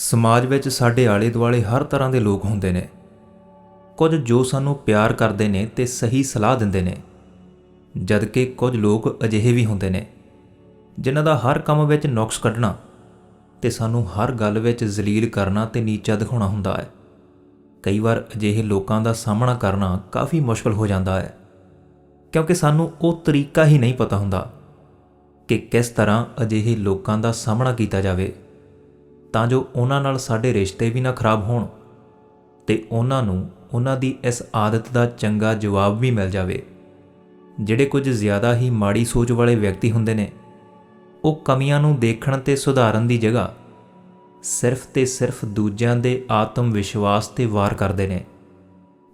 ਸਮਾਜ ਵਿੱਚ ਸਾਡੇ ਆਲੇ-ਦੁਆਲੇ ਹਰ ਤਰ੍ਹਾਂ ਦੇ ਲੋਕ ਹੁੰਦੇ ਨੇ। ਕੁਝ ਜੋ ਸਾਨੂੰ ਪਿਆਰ ਕਰਦੇ ਨੇ ਤੇ ਸਹੀ ਸਲਾਹ ਦਿੰਦੇ ਨੇ, ਜਦਕਿ ਕੁਝ ਲੋਕ ਅਜਿਹੇ ਵੀ ਹੁੰਦੇ ਨੇ, ਜਿਨ੍ਹਾਂ ਦਾ ਹਰ ਕੰਮ ਵਿੱਚ ਨੁਕਸ ਕੱਢਣਾ ਤੇ ਸਾਨੂੰ ਹਰ ਗੱਲ ਵਿੱਚ ਜ਼ਲੀਲ ਕਰਨਾ ਤੇ ਨੀਚਾ ਦਿਖਾਉਣਾ ਹੁੰਦਾ ਹੈ। ਕਈ ਵਾਰ ਅਜਿਹੇ ਲੋਕਾਂ ਦਾ ਸਾਹਮਣਾ ਕਰਨਾ ਕਾਫੀ ਮੁਸ਼ਕਲ ਹੋ ਜਾਂਦਾ ਹੈ, ਕਿਉਂਕਿ ਸਾਨੂੰ ਉਹ ਤਰੀਕਾ ਹੀ ਨਹੀਂ ਪਤਾ ਹੁੰਦਾ ਕਿ ਕਿਸ ਤਰ੍ਹਾਂ ਅਜਿਹੇ ਲੋਕਾਂ ਦਾ ਸਾਹਮਣਾ ਕੀਤਾ ਜਾਵੇ। ਤਾਂ ਜੋ ਉਹਨਾਂ ਨਾਲ ਸਾਡੇ ਰਿਸ਼ਤੇ ਵੀ ਨਾ ਖਰਾਬ ਹੋਣ ਤੇ ਉਹਨਾਂ ਨੂੰ ਉਹਨਾਂ ਦੀ ਇਸ ਆਦਤ ਦਾ ਚੰਗਾ ਜਵਾਬ ਵੀ ਮਿਲ ਜਾਵੇ। ਜਿਹੜੇ ਕੁਝ ਜ਼ਿਆਦਾ ਹੀ ਮਾੜੀ ਸੋਚ ਵਾਲੇ ਵਿਅਕਤੀ ਹੁੰਦੇ ਨੇ, ਉਹ ਕਮੀਆਂ ਨੂੰ ਦੇਖਣ ਤੇ ਸੁਧਾਰਨ ਦੀ ਜਗ੍ਹਾ ਸਿਰਫ ਤੇ ਸਿਰਫ ਦੂਜਿਆਂ ਦੇ ਆਤਮ ਵਿਸ਼ਵਾਸ ਤੇ ਵਾਰ ਕਰਦੇ ਨੇ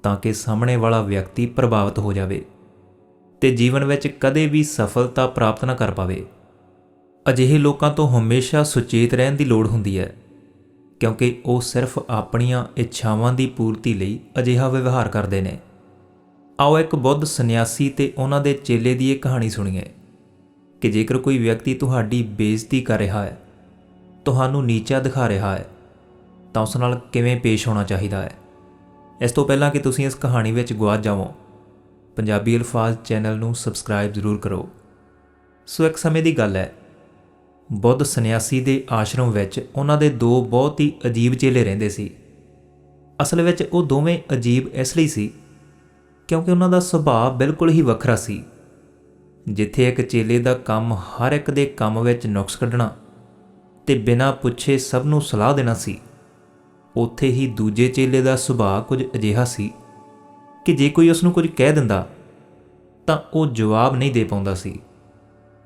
ਤਾਂ ਕਿ ਸਾਹਮਣੇ ਵਾਲਾ ਵਿਅਕਤੀ ਪ੍ਰਭਾਵਿਤ ਹੋ ਜਾਵੇ ਤੇ ਜੀਵਨ ਵਿੱਚ ਕਦੇ ਵੀ ਸਫਲਤਾ ਪ੍ਰਾਪਤ ਨਾ ਕਰ ਪਾਵੇ। ਅਜਿਹੇ ਲੋਕਾਂ ਤੋਂ ਹਮੇਸ਼ਾ ਸੁਚੇਤ ਰਹਿਣ ਦੀ ਲੋੜ ਹੁੰਦੀ ਹੈ, ਕਿਉਂਕਿ ਉਹ ਸਿਰਫ ਆਪਣੀਆਂ ਇੱਛਾਵਾਂ ਦੀ ਪੂਰਤੀ ਲਈ ਅਜਿਹਾ ਵਿਵਹਾਰ ਕਰਦੇ ਨੇ। ਆਓ ਇੱਕ ਬੁੱਧ ਸੰਨਿਆਸੀ ਤੇ ਉਹਨਾਂ ਦੇ ਚੇਲੇ ਦੀ ਇਹ ਕਹਾਣੀ ਸੁਣੀਏ, ਕਿ ਜੇਕਰ ਕੋਈ ਵਿਅਕਤੀ ਤੁਹਾਡੀ ਬੇਇੱਜ਼ਤੀ ਕਰ ਰਿਹਾ ਹੈ, ਤੁਹਾਨੂੰ ਨੀਚਾ ਦਿਖਾ ਰਿਹਾ ਹੈ, ਤਾਂ ਉਸ ਨਾਲ ਕਿਵੇਂ ਪੇਸ਼ ਹੋਣਾ ਚਾਹੀਦਾ ਹੈ? ਇਸ ਤੋਂ ਪਹਿਲਾਂ ਕਿ ਤੁਸੀਂ ਇਸ ਕਹਾਣੀ ਵਿੱਚ ਗਵਾਚ ਜਾਵੋ, ਪੰਜਾਬੀ ਅਲਫਾਜ਼ ਚੈਨਲ ਨੂੰ ਸਬਸਕ੍ਰਾਈਬ ਜ਼ਰੂਰ ਕਰੋ। ਸੋ ਇੱਕ ਸਮੇਂ ਦੀ ਗੱਲ ਹੈ ਬੁੱਧ ਸੰਨਿਆਸੀ ਦੇ ਆਸ਼ਰਮ ਵਿੱਚ ਉਹਨਾਂ ਦੇ ਦੋ ਬਹੁਤ ਹੀ ਅਜੀਬ ਚੇਲੇ ਰਹਿੰਦੇ ਸੀ। ਅਸਲ ਵਿੱਚ ਉਹ ਦੋਵੇਂ ਅਜੀਬ ਇਸ ਲਈ ਸੀ ਕਿਉਂਕਿ ਉਹਨਾਂ ਦਾ ਸੁਭਾਅ ਬਿਲਕੁਲ ਹੀ ਵੱਖਰਾ ਸੀ। ਜਿੱਥੇ ਇੱਕ ਚੇਲੇ ਦਾ ਕੰਮ ਹਰ ਇੱਕ ਦੇ ਕੰਮ ਵਿੱਚ ਨੁਕਸ ਕੱਢਣਾ ਤੇ ਬਿਨਾਂ ਪੁੱਛੇ ਸਭ ਨੂੰ ਸਲਾਹ ਦੇਣਾ ਸੀ, ਉੱਥੇ ਹੀ ਦੂਜੇ ਚੇਲੇ ਦਾ ਸੁਭਾਅ ਕੁਝ ਅਜਿਹਾ ਸੀ ਕਿ ਜੇ ਕੋਈ ਉਸ ਨੂੰ ਕੁਝ ਕਹਿ ਦਿੰਦਾ ਤਾਂ ਉਹ ਜਵਾਬ ਨਹੀਂ ਦੇ ਪਾਉਂਦਾ ਸੀ।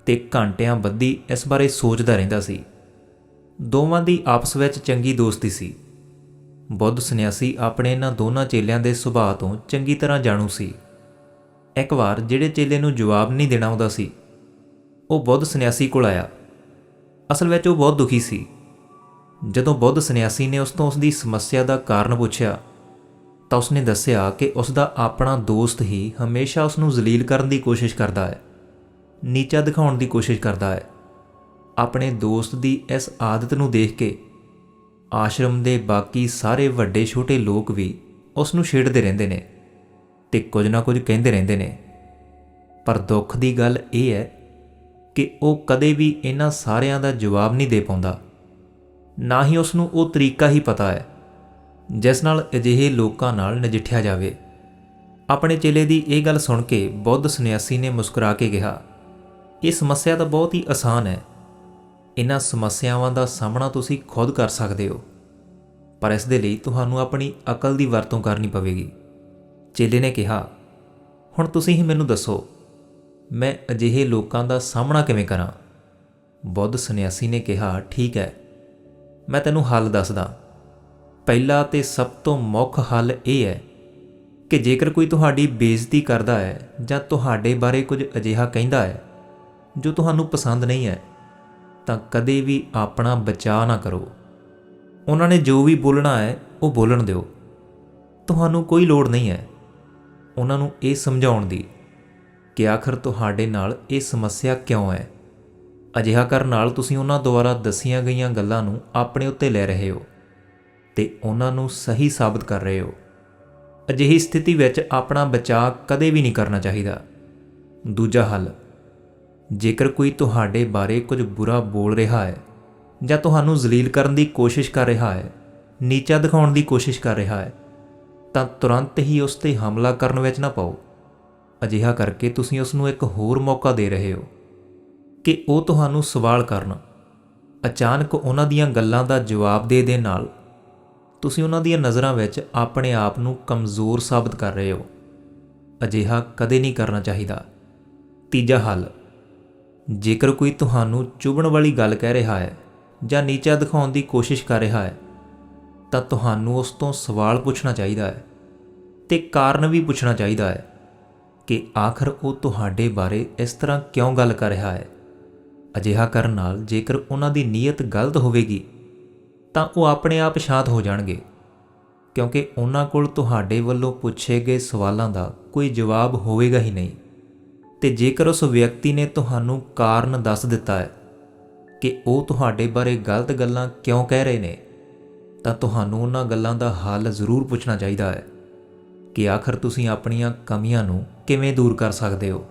ਤੇ ਘੰਟਿਆਂ ਬੱਧੀ ਇਸ ਬਾਰੇ ਸੋਚਦਾ ਰਹਿੰਦਾ ਸੀ। ਦੋਵਾਂ ਦੀ ਆਪਸ ਵਿੱਚ ਚੰਗੀ ਦੋਸਤੀ ਸੀ। ਬੁੱਧ ਸੰਨਿਆਸੀ ਆਪਣੇ ਇਹਨਾਂ ਦੋਨਾਂ ਚੇਲਿਆਂ ਦੇ ਸੁਭਾਅ ਤੋਂ ਚੰਗੀ ਤਰ੍ਹਾਂ ਜਾਣੂ ਸੀ। ਇੱਕ ਵਾਰ ਜਿਹੜੇ ਚੇਲੇ ਨੂੰ ਜਵਾਬ ਨਹੀਂ ਦੇਣਾ ਆਉਂਦਾ ਸੀ, ਉਹ ਬੁੱਧ ਸੰਨਿਆਸੀ ਕੋਲ ਆਇਆ। ਅਸਲ ਵਿੱਚ ਉਹ ਬਹੁਤ ਦੁਖੀ ਸੀ। ਜਦੋਂ ਬੁੱਧ ਸੰਨਿਆਸੀ ਨੇ ਉਸ ਤੋਂ ਉਸ ਦੀ ਸਮੱਸਿਆ ਦਾ ਕਾਰਨ ਪੁੱਛਿਆ, ਤਾਂ ਉਸਨੇ ਦੱਸਿਆ ਕਿ ਉਸ ਦਾ ਆਪਣਾ ਦੋਸਤ ਹੀ ਹਮੇਸ਼ਾ ਉਸ ਨੂੰ ਜ਼ਲੀਲ ਕਰਨ ਦੀ ਕੋਸ਼ਿਸ਼ ਕਰਦਾ ਹੈ। ਨੀਚਾ ਦਿਖਾਉਣ ਦੀ ਕੋਸ਼ਿਸ਼ ਕਰਦਾ ਹੈ। ਆਪਣੇ ਦੋਸਤ ਦੀ ਇਸ ਆਦਤ ਨੂੰ ਦੇਖ ਕੇ ਆਸ਼ਰਮ ਦੇ ਬਾਕੀ ਸਾਰੇ ਵੱਡੇ ਛੋਟੇ ਲੋਕ ਵੀ ਉਸ ਨੂੰ ਛੇੜਦੇ ਰਹਿੰਦੇ ਨੇ ਤੇ ਕੁਝ ਨਾ ਕੁਝ ਕਹਿੰਦੇ ਰਹਿੰਦੇ ਨੇ। ਪਰ ਦੁੱਖ ਦੀ ਗੱਲ ਇਹ ਹੈ ਕਿ ਉਹ ਕਦੇ ਵੀ ਇਹਨਾਂ ਸਾਰਿਆਂ ਦਾ ਜਵਾਬ ਨਹੀਂ ਦੇ ਪਾਉਂਦਾ। ਨਾ ਹੀ ਉਸ ਨੂੰ ਉਹ ਤਰੀਕਾ ਹੀ ਪਤਾ ਹੈ, ਜਿਸ ਨਾਲ ਅਜਿਹੇ ਲੋਕਾਂ ਨਾਲ ਨਜਿੱਠਿਆ ਜਾਵੇ। ਆਪਣੇ ਚੇਲੇ ਦੀ ਇਹ ਗੱਲ ਸੁਣ ਕੇ ਬੁੱਧ ਸੰਨਿਆਸੀ ਨੇ ਮੁਸਕਰਾ ਕੇ ਕਿਹਾ ਇਹ ਸਮੱਸਿਆ ਤਾਂ ਬਹੁਤ ਹੀ ਆਸਾਨ ਹੈ। ਇਹਨਾਂ ਸਮੱਸਿਆਵਾਂ ਦਾ ਸਾਹਮਣਾ ਤੁਸੀਂ ਖੁਦ ਕਰ ਸਕਦੇ ਹੋ। ਪਰ ਇਸ ਦੇ ਲਈ ਤੁਹਾਨੂੰ ਆਪਣੀ ਅਕਲ ਦੀ ਵਰਤੋਂ ਕਰਨੀ ਪਵੇਗੀ। ਚੇਲੇ ਨੇ ਕਿਹਾ, ਹੁਣ ਤੁਸੀਂ ਹੀ ਮੈਨੂੰ ਦੱਸੋ, ਮੈਂ ਅਜਿਹੇ ਲੋਕਾਂ ਦਾ ਸਾਹਮਣਾ ਕਿਵੇਂ ਕਰਾਂ? ਬੁੱਧ ਸੰਨਿਆਸੀ ਨੇ ਕਿਹਾ, ਠੀਕ ਹੈ, ਮੈਂ ਤੈਨੂੰ ਹੱਲ ਦੱਸਦਾ। ਪਹਿਲਾ ਤੇ ਸਭ ਤੋਂ ਮੁੱਖ ਹੱਲ ਇਹ ਹੈ ਕਿ ਜੇਕਰ ਕੋਈ ਤੁਹਾਡੀ ਬੇਇੱਜ਼ਤੀ ਕਰਦਾ ਹੈ ਜਾਂ ਤੁਹਾਡੇ ਬਾਰੇ ਕੁਝ ਅਜਿਹਾ ਕਹਿੰਦਾ ਹੈ ਜੋ ਤੁਹਾਨੂੰ ਪਸੰਦ ਨਹੀਂ ਹੈ, ਤਾਂ ਕਦੇ ਵੀ ਆਪਣਾ ਬਚਾਅ ਨਾ ਕਰੋ। ਉਹਨਾਂ ਨੇ ਜੋ ਵੀ ਬੋਲਣਾ ਹੈ, ਉਹ ਬੋਲਣ ਦਿਓ। ਤੁਹਾਨੂੰ ਕੋਈ ਲੋੜ ਨਹੀਂ ਹੈ ਉਹਨਾਂ ਨੂੰ ਇਹ ਸਮਝਾਉਣ ਦੀ ਕਿ ਆਖਰ ਤੁਹਾਡੇ ਨਾਲ ਇਹ ਸਮੱਸਿਆ ਕਿਉਂ ਹੈ। ਅਜਿਹਾ ਕਰਨ ਨਾਲ ਤੁਸੀਂ ਉਹਨਾਂ ਦੁਆਰਾ ਦੱਸੀਆਂ ਗਈਆਂ ਗੱਲਾਂ ਨੂੰ ਆਪਣੇ ਉੱਤੇ ਲੈ ਰਹੇ ਹੋ ਤੇ ਉਹਨਾਂ ਨੂੰ ਸਹੀ ਸਾਬਤ ਕਰ ਰਹੇ ਹੋ। ਅਜਿਹੀ ਸਥਿਤੀ ਵਿੱਚ ਆਪਣਾ ਬਚਾਅ ਕਦੇ ਵੀ ਨਹੀਂ ਕਰਨਾ ਚਾਹੀਦਾ। ਦੂਜਾ ਹੱਲ ਜੇਕਰ ਕੋਈ ਤੁਹਾਡੇ ਬਾਰੇ ਕੁਝ ਬੁਰਾ ਬੋਲ ਰਿਹਾ ਹੈ ਜਾਂ ਤੁਹਾਨੂੰ ਜ਼ਲੀਲ ਕਰਨ ਦੀ ਕੋਸ਼ਿਸ਼ ਕਰ ਰਿਹਾ ਹੈ, ਨੀਚਾ ਦਿਖਾਉਣ ਦੀ ਕੋਸ਼ਿਸ਼ ਕਰ ਰਿਹਾ ਹੈ, ਤਾਂ ਤੁਰੰਤ ਹੀ ਉਸ ਤੇ ਹਮਲਾ ਕਰਨ ਵਿੱਚ ਨਾ ਪਾਓ। ਅਜਿਹਾ ਕਰਕੇ ਤੁਸੀਂ ਉਸ ਨੂੰ ਇੱਕ ਹੋਰ ਮੌਕਾ ਦੇ ਰਹੇ ਹੋ ਕਿ ਉਹ ਤੁਹਾਨੂੰ ਸਵਾਲ ਕਰਨ। ਅਚਾਨਕ ਉਹਨਾਂ ਦੀਆਂ ਗੱਲਾਂ ਦਾ ਜਵਾਬ ਦੇ ਦੇ ਨਾਲ ਤੁਸੀਂ ਉਹਨਾਂ ਦੀਆਂ ਨਜ਼ਰਾਂ ਵਿੱਚ ਆਪਣੇ ਆਪ ਨੂੰ ਕਮਜ਼ੋਰ ਸਾਬਤ ਕਰ ਰਹੇ ਹੋ। ਅਜਿਹਾ ਕਦੇ ਨਹੀਂ ਕਰਨਾ ਚਾਹੀਦਾ। ਤੀਜਾ ਹੱਲ। ਜੇਕਰ ਕੋਈ ਤੁਹਾਨੂੰ ਚੁਭਣ ਵਾਲੀ ਗੱਲ ਕਹਿ ਰਿਹਾ ਹੈ ਜਾਂ ਨੀਚਾ ਦਿਖਾਉਣ ਦੀ ਕੋਸ਼ਿਸ਼ ਕਰ ਰਿਹਾ ਹੈ, ਤਾਂ ਤੁਹਾਨੂੰ ਉਸ ਤੋਂ ਸਵਾਲ ਪੁੱਛਣਾ ਚਾਹੀਦਾ ਹੈ ਤੇ ਕਾਰਨ ਵੀ ਪੁੱਛਣਾ ਚਾਹੀਦਾ ਹੈ ਕਿ ਆਖਰ ਉਹ ਤੁਹਾਡੇ ਬਾਰੇ ਇਸ ਤਰ੍ਹਾਂ ਕਿਉਂ ਗੱਲ ਕਰ ਰਿਹਾ ਹੈ। ਅਜਿਹਾ ਕਰਨ ਨਾਲ ਜੇਕਰ ਉਹਨਾਂ ਦੀ ਨੀਅਤ ਗਲਤ ਹੋਵੇਗੀ, ਤਾਂ ਉਹ ਆਪਣੇ ਆਪ ਸ਼ਾਂਤ ਹੋ ਜਾਣਗੇ, ਕਿਉਂਕਿ ਉਹਨਾਂ ਕੋਲ ਤੁਹਾਡੇ ਵੱਲੋਂ ਪੁੱਛੇ ਗਏ ਸਵਾਲਾਂ ਦਾ ਕੋਈ ਜਵਾਬ ਹੋਵੇਗਾ ਹੀ ਨਹੀਂ। ਤੇ ਜੇਕਰ ਉਸ ਵਿਅਕਤੀ ਨੇ ਤੁਹਾਨੂੰ ਕਾਰਨ ਦੱਸ ਦਿੱਤਾ ਹੈ ਕਿ ਉਹ ਤੁਹਾਡੇ ਬਾਰੇ ਗਲਤ ਗੱਲਾਂ ਕਿਉਂ ਕਹਿ ਰਹੇ ਨੇ, ਤਾਂ ਤੁਹਾਨੂੰ ਉਹਨਾਂ ਗੱਲਾਂ ਦਾ ਹੱਲ ਜ਼ਰੂਰ ਪੁੱਛਣਾ ਚਾਹੀਦਾ ਹੈ ਕਿ ਆਖਰ ਤੁਸੀਂ ਆਪਣੀਆਂ ਕਮੀਆਂ ਨੂੰ ਕਿਵੇਂ ਦੂਰ ਕਰ ਸਕਦੇ ਹੋ।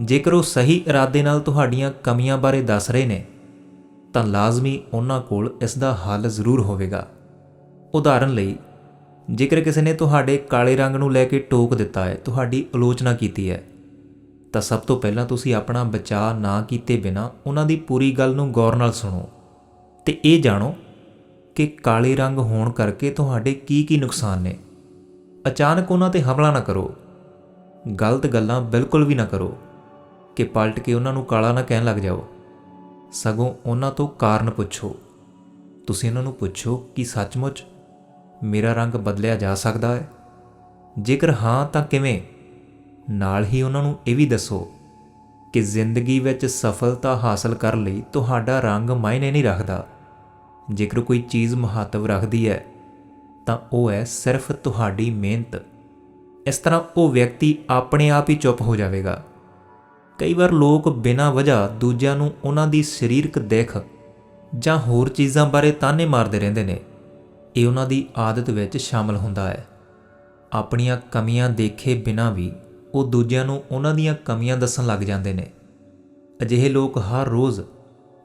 ਜੇਕਰ ਉਹ ਸਹੀ ਇਰਾਦੇ ਨਾਲ ਤੁਹਾਡੀਆਂ ਕਮੀਆਂ ਬਾਰੇ ਦੱਸ ਰਹੇ ਨੇ, ਤਾਂ ਲਾਜ਼ਮੀ ਉਹਨਾਂ ਕੋਲ ਇਸ ਦਾ ਹੱਲ ਜ਼ਰੂਰ ਹੋਵੇਗਾ। ਉਦਾਹਰਨ ਲਈ, ਜੇਕਰ ਕਿਸੇ ਨੇ ਤੁਹਾਡੇ ਕਾਲੇ ਰੰਗ ਨੂੰ ਲੈ ਕੇ ਟੋਕ ਦਿੱਤਾ ਹੈ, ਤੁਹਾਡੀ ਆਲੋਚਨਾ ਕੀਤੀ ਹੈ ਤਾਂ ਸਭ ਤੋਂ ਪਹਿਲਾਂ ਤੁਸੀਂ ਆਪਣਾ ਬਚਾਅ ਨਾ ਕੀਤੇ ਬਿਨਾ ਉਹਨਾਂ ਦੀ ਪੂਰੀ ਗੱਲ ਨੂੰ ਗੌਰ ਨਾਲ ਸੁਣੋ ਤੇ ਇਹ ਜਾਣੋ ਕਿ ਕਾਲੇ ਰੰਗ ਹੋਣ ਕਰਕੇ ਤੁਹਾਡੇ ਕੀ ਕੀ ਨੁਕਸਾਨ ਨੇ। ਅਚਾਨਕ ਉਹਨਾਂ ਤੇ ਹਮਲਾ ਨਾ ਕਰੋ। ਗਲਤ ਗੱਲਾਂ ਬਿਲਕੁਲ ਵੀ ਨਾ ਕਰੋ ਕਿ ਪਲਟ ਕੇ ਉਹਨਾਂ ਨੂੰ ਕਾਲਾ ਨਾ ਕਹਿਣ ਲੱਗ ਜਾਓ। ਸਗੋਂ ਉਹਨਾਂ ਤੋਂ ਕਾਰਨ ਪੁੱਛੋ। ਤੁਸੀਂ ਉਹਨਾਂ ਨੂੰ ਪੁੱਛੋ ਕਿ ਸੱਚਮੁੱਚ ਮੇਰਾ ਰੰਗ ਬਦਲਿਆ ਜਾ ਸਕਦਾ ਹੈ? ਜੇਕਰ ਹਾਂ ਤਾਂ ਕਿਵੇਂ? ਨਾਲ ਹੀ ਉਹਨਾਂ ਨੂੰ ਇਹ ਵੀ ਦੱਸੋ ਕਿ ਜ਼ਿੰਦਗੀ ਵਿੱਚ ਸਫਲਤਾ ਹਾਸਲ ਕਰਨ ਲਈ ਤੁਹਾਡਾ ਰੰਗ ਮਾਇਨੇ ਨਹੀਂ ਰੱਖਦਾ। ਜੇਕਰ ਕੋਈ ਚੀਜ਼ ਮਹੱਤਵ ਰੱਖਦੀ ਹੈ, ਤਾਂ ਉਹ ਹੈ ਸਿਰਫ ਤੁਹਾਡੀ ਮਿਹਨਤ। ਇਸ ਤਰ੍ਹਾਂ ਉਹ ਵਿਅਕਤੀ ਆਪਣੇ ਆਪ ਹੀ ਚੁੱਪ ਹੋ ਜਾਵੇਗਾ। ਕਈ ਵਾਰ ਲੋਕ ਬਿਨਾਂ ਵਜ੍ਹਾ ਦੂਜਿਆਂ ਨੂੰ ਉਹਨਾਂ ਦੀ ਸਰੀਰਕ ਦਿੱਖ ਜਾਂ ਹੋਰ ਚੀਜ਼ਾਂ ਬਾਰੇ ਤਾਨੇ ਮਾਰਦੇ ਰਹਿੰਦੇ ਨੇ। ਇਹ ਉਹਨਾਂ ਦੀ ਆਦਤ ਵਿੱਚ ਸ਼ਾਮਲ ਹੁੰਦਾ ਹੈ। ਆਪਣੀਆਂ ਕਮੀਆਂ ਦੇਖੇ ਬਿਨਾਂ ਵੀ ਉਹ ਦੂਜਿਆਂ ਨੂੰ ਉਹਨਾਂ ਦੀਆਂ ਕਮੀਆਂ ਦੱਸਣ ਲੱਗ ਜਾਂਦੇ ਨੇ। ਅਜਿਹੇ ਲੋਕ ਹਰ ਰੋਜ਼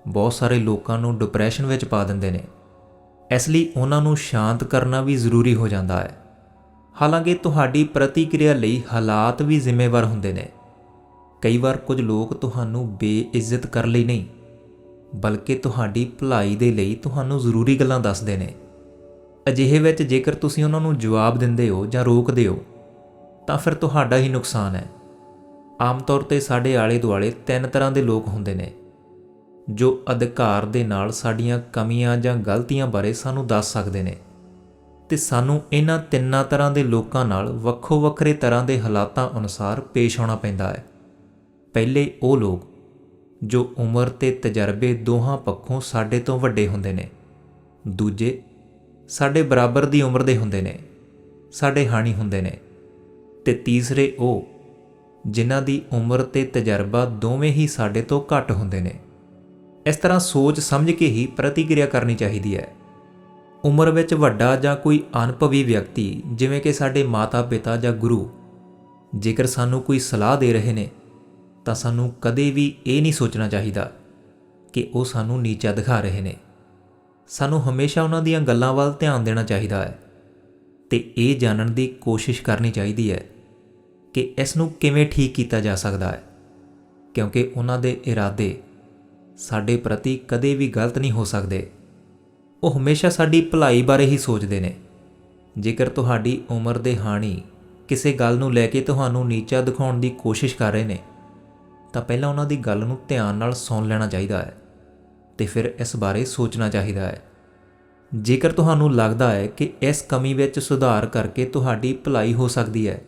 ਬਹੁਤ ਸਾਰੇ ਲੋਕਾਂ ਨੂੰ ਡਿਪਰੈਸ਼ਨ ਵਿੱਚ ਪਾ ਦਿੰਦੇ ਨੇ। ਇਸ ਲਈ ਉਹਨਾਂ ਨੂੰ ਸ਼ਾਂਤ ਕਰਨਾ ਵੀ ਜ਼ਰੂਰੀ ਹੋ ਜਾਂਦਾ ਹੈ। ਹਾਲਾਂਕਿ ਤੁਹਾਡੀ ਪ੍ਰਤੀਕਿਰਿਆ ਲਈ ਹਾਲਾਤ ਵੀ ਜ਼ਿੰਮੇਵਾਰ ਹੁੰਦੇ ਨੇ। ਕਈ ਵਾਰ ਕੁਝ ਲੋਕ ਤੁਹਾਨੂੰ ਬੇਇੱਜ਼ਤ ਕਰਨ ਲਈ ਨਹੀਂ, ਬਲਕਿ ਤੁਹਾਡੀ ਭਲਾਈ ਦੇ ਲਈ ਤੁਹਾਨੂੰ ਜ਼ਰੂਰੀ ਗੱਲਾਂ ਦੱਸਦੇ ਨੇ। ਅਜਿਹੇ ਵਿੱਚ ਜੇਕਰ ਤੁਸੀਂ ਉਹਨਾਂ ਨੂੰ ਜਵਾਬ ਦਿੰਦੇ ਹੋ ਜਾਂ ਰੋਕਦੇ ਹੋ ਤਾਂ ਫਿਰ ਤੁਹਾਡਾ ਹੀ ਨੁਕਸਾਨ ਹੈ। ਆਮ ਤੌਰ ਤੇ ਸਾਡੇ ਆਲੇ ਦੁਆਲੇ ਤਿੰਨ ਤਰ੍ਹਾਂ ਦੇ ਲੋਕ ਹੁੰਦੇ ਨੇ, ਜੋ ਅਧਿਕਾਰ ਦੇ ਨਾਲ ਸਾਡੀਆਂ ਕਮੀਆਂ ਜਾਂ ਗਲਤੀਆਂ ਬਾਰੇ ਸਾਨੂੰ ਦੱਸ ਸਕਦੇ ਨੇ ਤੇ ਸਾਨੂੰ ਇਹਨਾਂ ਤਿੰਨਾਂ ਤਰ੍ਹਾਂ ਦੇ ਲੋਕਾਂ ਨਾਲ ਵੱਖੋ ਵੱਖਰੇ ਤਰ੍ਹਾਂ ਦੇ ਹਾਲਾਤਾਂ ਅਨੁਸਾਰ ਪੇਸ਼ ਆਉਣਾ ਪੈਂਦਾ ਹੈ। ਪਹਿਲੇ ਉਹ ਲੋਕ, ਜੋ ਉਮਰ ਤੇ ਤਜਰਬੇ ਦੋਹਾਂ ਪੱਖੋਂ ਸਾਡੇ ਤੋਂ ਵੱਡੇ ਹੁੰਦੇ ਨੇ। ਦੂਜੇ, ਸਾਡੇ ਬਰਾਬਰ ਦੀ ਉਮਰ ਦੇ ਹੁੰਦੇ ਨੇ, ਸਾਡੇ ਹਾਣੀ ਹੁੰਦੇ ਨੇ। ਤੇ ਤੀਸਰੇ ਉਹ, ਜਿਨ੍ਹਾਂ ਦੀ ਉਮਰ ਤੇ ਤਜਰਬਾ ਦੋਵੇਂ ਹੀ ਸਾਡੇ ਤੋਂ ਘੱਟ ਹੁੰਦੇ ਨੇ। ਇਸ ਤਰ੍ਹਾਂ ਸੋਚ ਸਮਝ ਕੇ ਹੀ ਪ੍ਰਤੀਕਿਰਿਆ ਕਰਨੀ ਚਾਹੀਦੀ ਹੈ। ਉਮਰ ਵਿੱਚ ਵੱਡਾ ਜਾਂ ਕੋਈ ਅਨੁਭਵੀ ਵਿਅਕਤੀ, ਜਿਵੇਂ ਕਿ ਸਾਡੇ ਮਾਤਾ-ਪਿਤਾ ਜਾਂ ਗੁਰੂ, ਜੇਕਰ ਸਾਨੂੰ ਕੋਈ ਸਲਾਹ ਦੇ ਰਹੇ ਨੇ, ਤਾਂ ਸਾਨੂੰ ਕਦੇ ਵੀ ਇਹ ਨਹੀਂ ਸੋਚਣਾ ਚਾਹੀਦਾ ਕਿ ਉਹ ਸਾਨੂੰ ਨੀਚਾ ਦਿਖਾ ਰਹੇ ਨੇ। ਸਾਨੂੰ ਹਮੇਸ਼ਾ ਉਹਨਾਂ ਦੀਆਂ ਗੱਲਾਂ ਵੱਲ ਧਿਆਨ ਦੇਣਾ ਚਾਹੀਦਾ ਹੈ ਤੇ ਇਹ ਜਾਣਨ ਦੀ ਕੋਸ਼ਿਸ਼ ਕਰਨੀ ਚਾਹੀਦੀ ਹੈ ਕਿ ਇਸ ਨੂੰ ਕਿਵੇਂ ਠੀਕ ਕੀਤਾ ਜਾ ਸਕਦਾ ਹੈ। ਕਿਉਂਕਿ ਉਹਨਾਂ ਦੇ ਇਰਾਦੇ ਸਾਡੇ ਪ੍ਰਤੀ ਕਦੇ ਵੀ ਗਲਤ ਨਹੀਂ ਹੋ ਸਕਦੇ। ਉਹ ਹਮੇਸ਼ਾ ਸਾਡੀ ਭਲਾਈ ਬਾਰੇ ਹੀ ਸੋਚਦੇ ਨੇ। ਜੇਕਰ ਤੁਹਾਡੀ ਉਮਰ ਦੇ ਹਾਣੀ ਕਿਸੇ ਗੱਲ ਨੂੰ ਲੈ ਕੇ ਤੁਹਾਨੂੰ ਨੀਚਾ ਦਿਖਾਉਣ ਦੀ ਕੋਸ਼ਿਸ਼ ਕਰ ਰਹੇ ਨੇ, ਤਾਂ ਪਹਿਲਾਂ ਉਹਨਾਂ ਦੀ ਗੱਲ ਨੂੰ ਧਿਆਨ ਨਾਲ ਸੁਣ ਲੈਣਾ ਚਾਹੀਦਾ ਹੈ ਤੇ ਫਿਰ ਇਸ ਬਾਰੇ ਸੋਚਣਾ ਚਾਹੀਦਾ ਹੈ। ਜੇਕਰ ਤੁਹਾਨੂੰ ਲੱਗਦਾ ਹੈ ਕਿ ਇਸ ਕਮੀ ਵਿੱਚ ਸੁਧਾਰ ਕਰਕੇ ਤੁਹਾਡੀ ਭਲਾਈ ਹੋ ਸਕਦੀ ਹੈ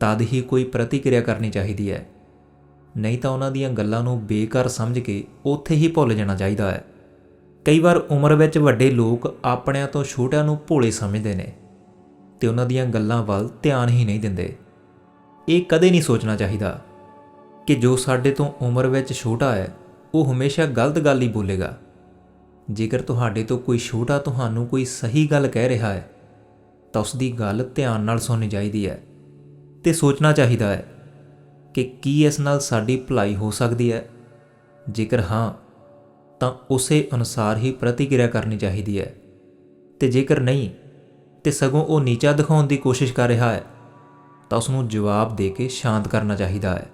ਤਦ ਹੀ ਕੋਈ ਪ੍ਰਤੀਕਿਰਿਆ ਕਰਨੀ ਚਾਹੀਦੀ ਹੈ। ਨਹੀਂ ਤਾਂ ਉਹਨਾਂ ਦੀਆਂ ਗੱਲਾਂ ਨੂੰ ਬੇਕਾਰ ਸਮਝ ਕੇ ਉੱਥੇ ਹੀ ਭੁੱਲ ਜਾਣਾ ਚਾਹੀਦਾ ਹੈ। ਕਈ ਵਾਰ ਉਮਰ ਵਿੱਚ ਵੱਡੇ ਲੋਕ ਆਪਣਿਆਂ ਤੋਂ ਛੋਟਿਆਂ ਨੂੰ ਭੋਲੇ ਸਮਝਦੇ ਨੇ ਤੇ ਉਹਨਾਂ ਦੀਆਂ ਗੱਲਾਂ ਵੱਲ ਧਿਆਨ ਹੀ ਨਹੀਂ ਦਿੰਦੇ। ਇਹ ਕਦੇ ਨਹੀਂ ਸੋਚਣਾ ਚਾਹੀਦਾ ਕਿ ਜੋ ਸਾਡੇ ਤੋਂ ਉਮਰ ਵਿੱਚ ਛੋਟਾ ਹੈ, ਉਹ ਹਮੇਸ਼ਾ ਗਲਤ ਗੱਲ ਹੀ ਬੋਲੇਗਾ। ਜੇਕਰ ਤੁਹਾਡੇ ਤੋਂ ਕੋਈ ਛੋਟਾ ਤੁਹਾਨੂੰ ਕੋਈ ਸਹੀ ਗੱਲ ਕਹਿ ਰਿਹਾ ਹੈ, ਤਾਂ ਉਸ ਦੀ ਗੱਲ ਧਿਆਨ ਨਾਲ ਸੁਣਨੀ ਚਾਹੀਦੀ ਹੈ। ਤੇ ਸੋਚਣਾ ਚਾਹੀਦਾ ਹੈ ਕਿ ਕੀ ਇਸ ਨਾਲ ਸਾਡੀ ਭਲਾਈ ਹੋ ਸਕਦੀ ਹੈ। ਜੇਕਰ ਹਾਂ, ਤਾਂ ਉਸੇ ਅਨੁਸਾਰ ਹੀ ਪ੍ਰਤੀਕਿਰਿਆ ਕਰਨੀ ਚਾਹੀਦੀ ਹੈ। ਤੇ ਜੇਕਰ ਨਹੀਂ, ਤੇ ਸਗੋਂ ਉਹ ਨੀਚਾ ਦਿਖਾਉਣ ਦੀ ਕੋਸ਼ਿਸ਼ ਕਰ ਰਿਹਾ ਹੈ, ਤਾਂ ਉਸ ਨੂੰ ਜਵਾਬ ਦੇ ਕੇ ਸ਼ਾਂਤ ਕਰਨਾ ਚਾਹੀਦਾ ਹੈ।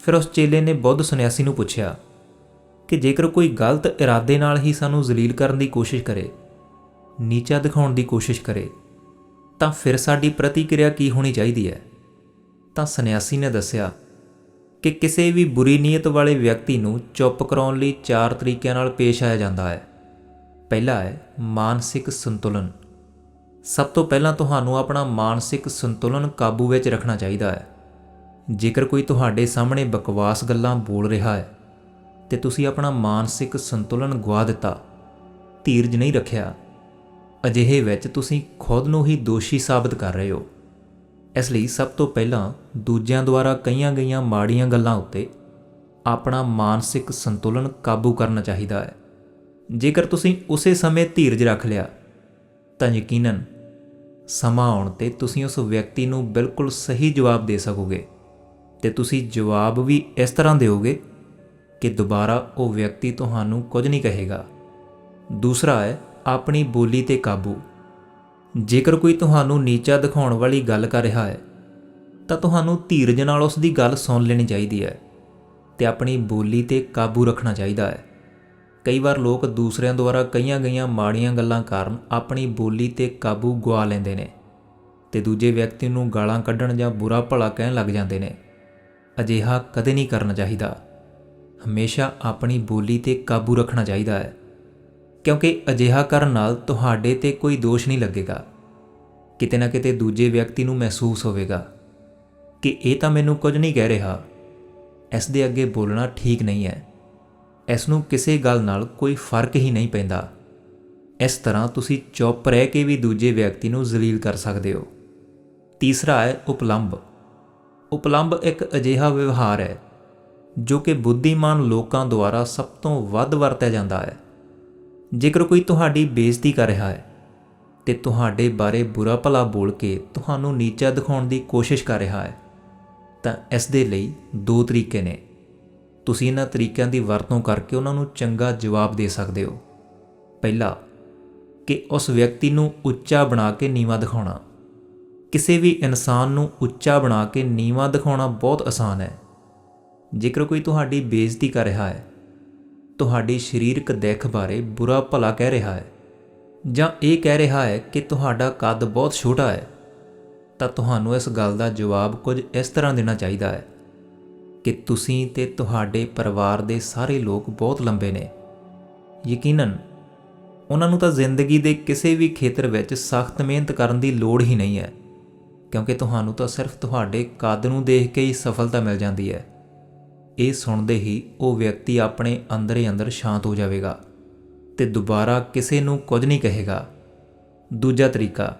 ਫਿਰ ਉਸ ਚੇਲੇ ਨੇ ਬੁੱਧ ਸੰਨਿਆਸੀ ਨੂੰ ਪੁੱਛਿਆ ਕਿ ਜੇਕਰ ਕੋਈ ਗਲਤ ਇਰਾਦੇ ਨਾਲ ਹੀ ਸਾਨੂੰ ਜ਼ਲੀਲ ਕਰਨ ਦੀ ਕੋਸ਼ਿਸ਼ ਕਰੇ, ਨੀਚਾ ਦਿਖਾਉਣ ਦੀ ਕੋਸ਼ਿਸ਼ ਕਰੇ, ਤਾਂ ਫਿਰ ਸਾਡੀ ਪ੍ਰਤੀਕਿਰਿਆ ਕੀ ਹੋਣੀ ਚਾਹੀਦੀ ਹੈ? ਤਾਂ ਸੰਨਿਆਸੀ ਨੇ ਦੱਸਿਆ ਕਿ ਕਿਸੇ ਵੀ ਬੁਰੀ ਨੀਅਤ ਵਾਲੇ ਵਿਅਕਤੀ ਨੂੰ ਚੁੱਪ ਕਰਾਉਣ ਲਈ ਚਾਰ ਤਰੀਕਿਆਂ ਨਾਲ ਪੇਸ਼ ਆਇਆ ਜਾਂਦਾ ਹੈ। ਪਹਿਲਾ ਹੈ ਮਾਨਸਿਕ ਸੰਤੁਲਨ। ਸਭ ਤੋਂ ਪਹਿਲਾਂ ਤੁਹਾਨੂੰ ਆਪਣਾ ਮਾਨਸਿਕ ਸੰਤੁਲਨ ਕਾਬੂ ਵਿੱਚ ਰੱਖਣਾ ਚਾਹੀਦਾ ਹੈ। ਜੇਕਰ ਕੋਈ ਤੁਹਾਡੇ ਸਾਹਮਣੇ ਬਕਵਾਸ ਗੱਲਾਂ ਬੋਲ ਰਿਹਾ ਹੈ ਤੇ ਤੁਸੀਂ ਆਪਣਾ ਮਾਨਸਿਕ ਸੰਤੁਲਨ ਗਵਾ ਦਿੱਤਾ, ਧੀਰਜ ਨਹੀਂ ਰੱਖਿਆ, ਅਜਿਹੇ ਵਿੱਚ ਤੁਸੀਂ ਖੁਦ ਨੂੰ ਹੀ ਦੋਸ਼ੀ ਸਾਬਤ ਕਰ ਰਹੇ ਹੋ। ਇਸ ਲਈ ਸਭ ਤੋਂ ਪਹਿਲਾਂ ਦੂਜਿਆਂ ਦੁਆਰਾ ਕਹੀਆਂ ਗਈਆਂ ਮਾੜੀਆਂ ਗੱਲਾਂ ਉੱਤੇ ਆਪਣਾ ਮਾਨਸਿਕ ਸੰਤੁਲਨ ਕਾਬੂ ਕਰਨਾ ਚਾਹੀਦਾ ਹੈ। ਜੇਕਰ ਤੁਸੀਂ ਉਸੇ ਸਮੇਂ ਧੀਰਜ ਰੱਖ ਲਿਆ, ਤਾਂ ਯਕੀਨਨ ਸਮਾਂ ਆਉਣ ਤੇ ਤੁਸੀਂ ਉਸ ਵਿਅਕਤੀ ਨੂੰ ਬਿਲਕੁਲ ਸਹੀ ਜਵਾਬ ਦੇ ਸਕੋਗੇ ਤੇ ਤੁਸੀਂ ਜਵਾਬ ਵੀ ਇਸ ਤਰ੍ਹਾਂ ਦਿਓਗੇ ਕਿ ਦੁਬਾਰਾ ਉਹ ਵਿਅਕਤੀ ਤੁਹਾਨੂੰ ਕੁਝ ਨਹੀਂ ਕਹੇਗਾ। ਦੂਸਰਾ ਹੈ, ਆਪਣੀ ਬੋਲੀ ਤੇ ਕਾਬੂ। ਜੇਕਰ ਕੋਈ ਤੁਹਾਨੂੰ ਨੀਚਾ ਦਿਖਾਉਣ ਵਾਲੀ ਗੱਲ ਕਰ ਰਿਹਾ ਹੈ, ਤਾਂ ਤੁਹਾਨੂੰ ਧੀਰਜ ਨਾਲ ਉਸ ਦੀ ਗੱਲ ਸੁਣ ਲੈਣੀ ਚਾਹੀਦੀ ਹੈ ਤੇ ਆਪਣੀ ਬੋਲੀ ਤੇ ਕਾਬੂ ਰੱਖਣਾ ਚਾਹੀਦਾ ਹੈ। ਕਈ ਵਾਰ ਲੋਕ ਦੂਸਰਿਆਂ ਦੁਆਰਾ ਕਹੀਆਂ ਗਈਆਂ ਮਾੜੀਆਂ ਗੱਲਾਂ ਕਾਰਨ ਆਪਣੀ ਬੋਲੀ ਤੇ ਕਾਬੂ ਗਵਾ ਲੈਂਦੇ ਨੇ ਤੇ ਦੂਜੇ ਵਿਅਕਤੀ ਨੂੰ ਗਾਲਾਂ ਕੱਢਣ ਜਾਂ ਬੁਰਾ ਭਲਾ ਕਹਿਣ ਲੱਗ ਜਾਂਦੇ ਨੇ। ਅਜਿਹਾ ਕਦੇ ਨਹੀਂ ਕਰਨਾ ਚਾਹੀਦਾ। ਹਮੇਸ਼ਾ ਆਪਣੀ ਬੋਲੀ ਤੇ ਕਾਬੂ ਰੱਖਣਾ ਚਾਹੀਦਾ ਹੈ। ਕਿਉਂਕਿ ਅਜਿਹਾ ਕਰਨ ਨਾਲ ਤੁਹਾਡੇ ਤੇ ਕੋਈ ਦੋਸ਼ ਨਹੀਂ ਲੱਗੇਗਾ। ਕਿਤੇ ਨਾ ਕਿਤੇ ਦੂਜੇ ਵਿਅਕਤੀ ਨੂੰ ਮਹਿਸੂਸ ਹੋਵੇਗਾ ਕਿ ਇਹ ਤਾਂ ਮੈਨੂੰ ਕੁਝ ਨਹੀਂ ਕਹਿ ਰਿਹਾ। ਇਸ ਦੇ ਅੱਗੇ ਬੋਲਣਾ ਠੀਕ ਨਹੀਂ ਹੈ। ਇਸ ਨੂੰ ਕਿਸੇ ਗੱਲ ਨਾਲ ਕੋਈ ਫ਼ਰਕ ਹੀ ਨਹੀਂ ਪੈਂਦਾ। ਇਸ ਤਰ੍ਹਾਂ ਤੁਸੀਂ ਚੁੱਪ ਰਹਿ ਕੇ ਵੀ ਦੂਜੇ ਵਿਅਕਤੀ ਨੂੰ ਜ਼ਲੀਲ ਕਰ ਸਕਦੇ ਹੋ। ਤੀਸਰਾ ਹੈ ਉਪਲੰਭ ਉਪਲੰਭ ਇੱਕ ਅਜਿਹਾ ਵਿਵਹਾਰ ਹੈ ਜੋ ਕਿ ਬੁੱਧੀਮਾਨ ਲੋਕਾਂ ਦੁਆਰਾ ਸਭ ਤੋਂ ਵੱਧ ਵਰਤਿਆ ਜਾਂਦਾ ਹੈ। ਜੇਕਰ ਕੋਈ ਤੁਹਾਡੀ ਬੇਇੱਜ਼ਤੀ ਕਰ ਰਿਹਾ ਹੈ ਤੇ ਤੁਹਾਡੇ ਬਾਰੇ ਬੁਰਾ ਭਲਾ ਬੋਲ ਕੇ ਤੁਹਾਨੂੰ ਨੀਚਾ ਦਿਖਾਉਣ ਦੀ ਕੋਸ਼ਿਸ਼ ਕਰ ਰਿਹਾ ਹੈ, ਤਾਂ ਇਸ ਦੇ ਲਈ ਦੋ ਤਰੀਕੇ ਨੇ। ਤੁਸੀਂ ਇਹਨਾਂ ਤਰੀਕਿਆਂ ਦੀ ਵਰਤੋਂ ਕਰਕੇ ਉਹਨਾਂ ਨੂੰ ਚੰਗਾ ਜਵਾਬ ਦੇ ਸਕਦੇ ਹੋ। ਪਹਿਲਾ, ਕਿ ਉਸ ਵਿਅਕਤੀ ਨੂੰ ਉੱਚਾ ਬਣਾ ਕੇ ਨੀਵਾ ਦਿਖਾਉਣਾ। ਕਿਸੇ ਵੀ ਇਨਸਾਨ ਨੂੰ ਉੱਚਾ ਬਣਾ ਕੇ ਨੀਵਾ ਦਿਖਾਉਣਾ ਬਹੁਤ ਆਸਾਨ ਹੈ। ਜੇਕਰ ਕੋਈ ਤੁਹਾਡੀ ਬੇਇੱਜ਼ਤੀ ਕਰ ਰਿਹਾ ਹੈ ਤੁਹਾਡੀ ਸਰੀਰਕ ਦਿੱਖ ਬਾਰੇ ਬੁਰਾ ਭਲਾ ਕਹਿ ਰਿਹਾ ਹੈ ਜਾਂ ਇਹ ਕਹਿ ਰਿਹਾ ਹੈ ਕਿ ਤੁਹਾਡਾ ਕੱਦ ਬਹੁਤ ਛੋਟਾ ਹੈ, ਤਾਂ ਤੁਹਾਨੂੰ ਇਸ ਗੱਲ ਦਾ ਜਵਾਬ ਕੁਝ ਇਸ ਤਰ੍ਹਾਂ ਦੇਣਾ ਚਾਹੀਦਾ ਹੈ ਕਿ ਤੁਸੀਂ ਤੇ ਤੁਹਾਡੇ ਪਰਿਵਾਰ ਦੇ ਸਾਰੇ ਲੋਕ ਬਹੁਤ ਲੰਬੇ ਨੇ। ਯਕੀਨਨ, ਉਹਨਾਂ ਨੂੰ ਤਾਂ ਜ਼ਿੰਦਗੀ ਦੇ ਕਿਸੇ ਵੀ ਖੇਤਰ ਵਿੱਚ ਸਖਤ ਮਿਹਨਤ ਕਰਨ ਦੀ ਲੋੜ ਹੀ ਨਹੀਂ ਹੈ, ਕਿਉਂਕਿ ਤੁਹਾਨੂੰ ਤਾਂ ਸਿਰਫ ਤੁਹਾਡੇ ਕੱਦ ਨੂੰ ਦੇਖ ਕੇ ਹੀ ਸਫਲਤਾ ਮਿਲ ਜਾਂਦੀ ਹੈ। ਇਹ ਸੁਣਦੇ ਹੀ ਉਹ ਵਿਅਕਤੀ ਆਪਣੇ ਅੰਦਰੇ ਅੰਦਰ ਸ਼ਾਂਤ ਹੋ ਜਾਵੇਗਾ ਤੇ ਦੁਬਾਰਾ ਕਿਸੇ ਨੂੰ ਕੁਝ ਨਹੀਂ ਕਹੇਗਾ। ਦੂਜਾ ਤਰੀਕਾ,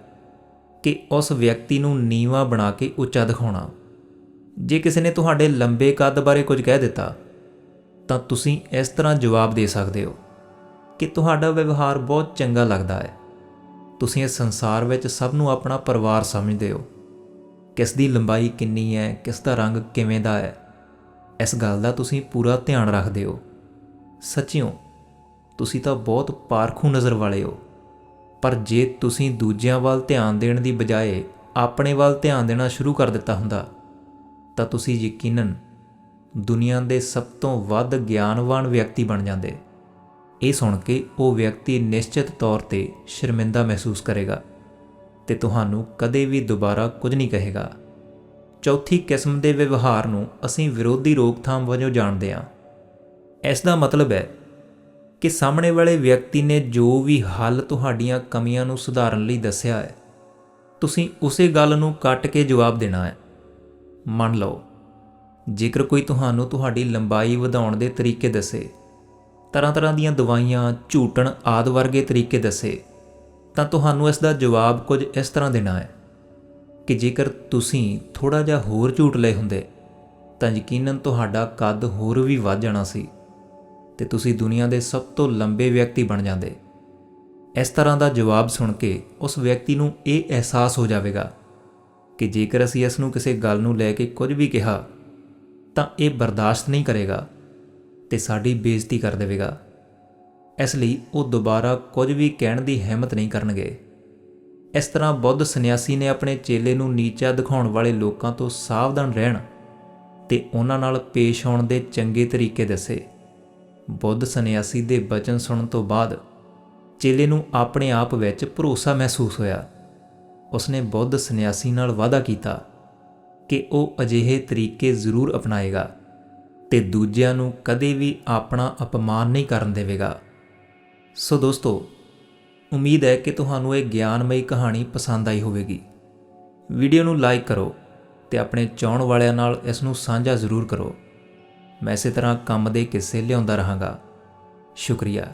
ਕਿ ਉਸ ਵਿਅਕਤੀ ਨੂੰ ਨੀਵਾ ਬਣਾ ਕੇ ਉੱਚਾ ਦਿਖਾਉਣਾ। ਜੇ ਕਿਸੇ ਨੇ ਤੁਹਾਡੇ ਲੰਬੇ ਕੱਦ ਬਾਰੇ ਕੁਝ ਕਹਿ ਦਿੱਤਾ, ਤਾਂ ਤੁਸੀਂ ਇਸ ਤਰ੍ਹਾਂ ਜਵਾਬ ਦੇ ਸਕਦੇ ਹੋ ਕਿ ਤੁਹਾਡਾ ਵਿਵਹਾਰ ਬਹੁਤ ਚੰਗਾ ਲੱਗਦਾ ਹੈ। ਤੁਸੀਂ ਇਸ ਸੰਸਾਰ ਵਿੱਚ ਸਭ ਨੂੰ ਆਪਣਾ ਪਰਿਵਾਰ ਸਮਝਦੇ ਹੋ। ਕਿਸ ਦੀ ਲੰਬਾਈ ਕਿੰਨੀ ਹੈ ਕਿਸ ਦਾ ਰੰਗ ਕਿਵੇਂ ਦਾ ਹੈ ਇਸ ਗੱਲ ਦਾ ਤੁਸੀਂ ਪੂਰਾ ਧਿਆਨ ਰੱਖਦੇ ਹੋ। ਸੱਚਿਓ, ਤੁਸੀਂ ਤਾਂ ਬਹੁਤ ਪਾਰਖੂ ਨਜ਼ਰ ਵਾਲੇ ਹੋ। ਪਰ ਜੇ ਤੁਸੀਂ ਦੂਜਿਆਂ ਵੱਲ ਧਿਆਨ ਦੇਣ ਦੀ ਬਜਾਏ ਆਪਣੇ ਵੱਲ ਧਿਆਨ ਦੇਣਾ ਸ਼ੁਰੂ ਕਰ ਦਿੱਤਾ ਹੁੰਦਾ, ਤਾਂ ਤੁਸੀਂ ਯਕੀਨਨ ਦੁਨੀਆ ਦੇ ਸਭ ਤੋਂ ਵੱਧ ਗਿਆਨਵਾਨ ਵਿਅਕਤੀ ਬਣ ਜਾਂਦੇ। ਇਹ ਸੁਣ ਕੇ ਉਹ ਵਿਅਕਤੀ ਨਿਸ਼ਚਿਤ ਤੌਰ ਤੇ ਸ਼ਰਮਿੰਦਾ ਮਹਿਸੂਸ ਕਰੇਗਾ ਤੇ ਤੁਹਾਨੂੰ ਕਦੇ ਵੀ ਦੁਬਾਰਾ ਕੁਝ ਨਹੀਂ ਕਹੇਗਾ। ਚੌਥੀ ਕਿਸਮ ਦੇ ਵਿਵਹਾਰ ਨੂੰ ਅਸੀਂ ਵਿਰੋਧੀ ਰੋਕਥਾਮ ਵਜੋਂ ਜਾਣਦੇ ਹਾਂ। ਇਸ ਦਾ ਮਤਲਬ ਹੈ ਕਿ ਸਾਹਮਣੇ ਵਾਲੇ ਵਿਅਕਤੀ ਨੇ ਜੋ ਵੀ ਹੱਲ ਤੁਹਾਡੀਆਂ ਕਮੀਆਂ ਨੂੰ ਸੁਧਾਰਨ ਲਈ ਦੱਸਿਆ ਹੈ, ਤੁਸੀਂ ਉਸੇ ਗੱਲ ਨੂੰ ਕੱਟ ਕੇ ਜਵਾਬ ਦੇਣਾ ਹੈ। ਮੰਨ ਲਓ, ਜੇਕਰ ਕੋਈ ਤੁਹਾਨੂੰ ਤੁਹਾਡੀ ਲੰਬਾਈ ਵਧਾਉਣ ਦੇ ਤਰੀਕੇ ਦੱਸੇ ਤਰ੍ਹਾਂ ਤਰ੍ਹਾਂ ਦੀਆਂ ਦਵਾਈਆਂ, ਝੂਟਣ ਆਦ ਵਰਗੇ ਤਰੀਕੇ ਦੱਸੇ, ਤਾਂ ਤੁਹਾਨੂੰ ਇਸ ਦਾ ਜਵਾਬ ਕੁਝ ਇਸ ਤਰ੍ਹਾਂ ਦੇਣਾ ਹੈ। ਕਿ ਜੇਕਰ ਤੁਸੀਂ ਥੋੜਾ ਜਿਹਾ ਹੋਰ ਝੂਟ ਲਏ ਹੁੰਦੇ, ਤਾਂ ਯਕੀਨਨ ਤੁਹਾਡਾ ਕੱਦ ਹੋਰ ਵੀ ਵੱਧ ਜਾਣਾ ਸੀ ਤੇ ਤੁਸੀਂ ਦੁਨੀਆ ਦੇ ਸਭ ਤੋਂ ਲੰਬੇ ਵਿਅਕਤੀ ਬਣ ਜਾਂਦੇ। ਇਸ ਤਰ੍ਹਾਂ ਦਾ ਜਵਾਬ ਸੁਣ ਕੇ ਉਸ ਵਿਅਕਤੀ ਨੂੰ ਇਹ ਅਹਿਸਾਸ ਹੋ ਜਾਵੇਗਾ ਕਿ ਜੇਕਰ ਅਸੀਂ ਇਸ ਨੂੰ ਕਿਸੇ ਗੱਲ ਨੂੰ ਲੈ ਕੇ ਕੁਝ ਵੀ ਕਿਹਾ, ਤਾਂ ਇਹ ਬਰਦਾਸ਼ਤ ਨਹੀਂ ਕਰੇਗਾ ਤੇ ਸਾਡੀ ਬੇਇੱਜ਼ਤੀ ਕਰ ਦੇਵੇਗਾ। ਇਸ ਲਈ ਉਹ ਦੁਬਾਰਾ ਕੁਝ ਵੀ ਕਹਿਣ ਦੀ ਹਿੰਮਤ ਨਹੀਂ ਕਰਨਗੇ। ਇਸ ਤਰ੍ਹਾਂ ਬੁੱਧ ਸੰਨਿਆਸੀ ਨੇ ਆਪਣੇ ਚੇਲੇ ਨੂੰ ਨੀਚਾ ਦਿਖਾਉਣ ਵਾਲੇ ਲੋਕਾਂ ਤੋਂ ਸਾਵਧਾਨ ਰਹਿਣ ਤੇ ਉਹਨਾਂ ਨਾਲ ਪੇਸ਼ ਆਉਣ ਦੇ ਚੰਗੇ ਤਰੀਕੇ ਦੱਸੇ। ਬੁੱਧ ਸੰਨਿਆਸੀ ਦੇ ਬਚਨ ਸੁਣਨ ਤੋਂ ਬਾਅਦ ਚੇਲੇ ਨੂੰ ਆਪਣੇ ਆਪ ਵਿੱਚ ਭਰੋਸਾ ਮਹਿਸੂਸ ਹੋਇਆ। ਉਸਨੇ ਬੁੱਧ ਸੰਨਿਆਸੀ ਨਾਲ ਵਾਅਦਾ ਕੀਤਾ ਕਿ ਉਹ ਅਜਿਹੇ ਤਰੀਕੇ ਜ਼ਰੂਰ ਅਪਣਾਏਗਾ ਤੇ ਦੂਜਿਆਂ ਨੂੰ ਕਦੇ ਵੀ ਆਪਣਾ ਅਪਮਾਨ ਨਹੀਂ ਕਰਨ ਦੇਵੇਗਾ। ਸੋ ਦੋਸਤੋ ਉਮੀਦ ਹੈ ਕਿ ਤੁਹਾਨੂੰ ਇਹ ਗਿਆਨਮਈ ਕਹਾਣੀ ਪਸੰਦ ਆਈ ਹੋਵੇਗੀ। ਵੀਡੀਓ ਨੂੰ ਲਾਈਕ ਕਰੋ ਤੇ ਆਪਣੇ ਚਾਹਣ ਵਾਲਿਆਂ ਨਾਲ ਇਸ ਨੂੰ ਸਾਂਝਾ ਜ਼ਰੂਰ ਕਰੋ। ਮੈਂ ਇਸੇ ਤਰ੍ਹਾਂ ਕੰਮ ਦੇ ਕਿੱਸੇ ਲਿਆਉਂਦਾ ਰਹਾਂਗਾ। ਸ਼ੁਕਰੀਆ।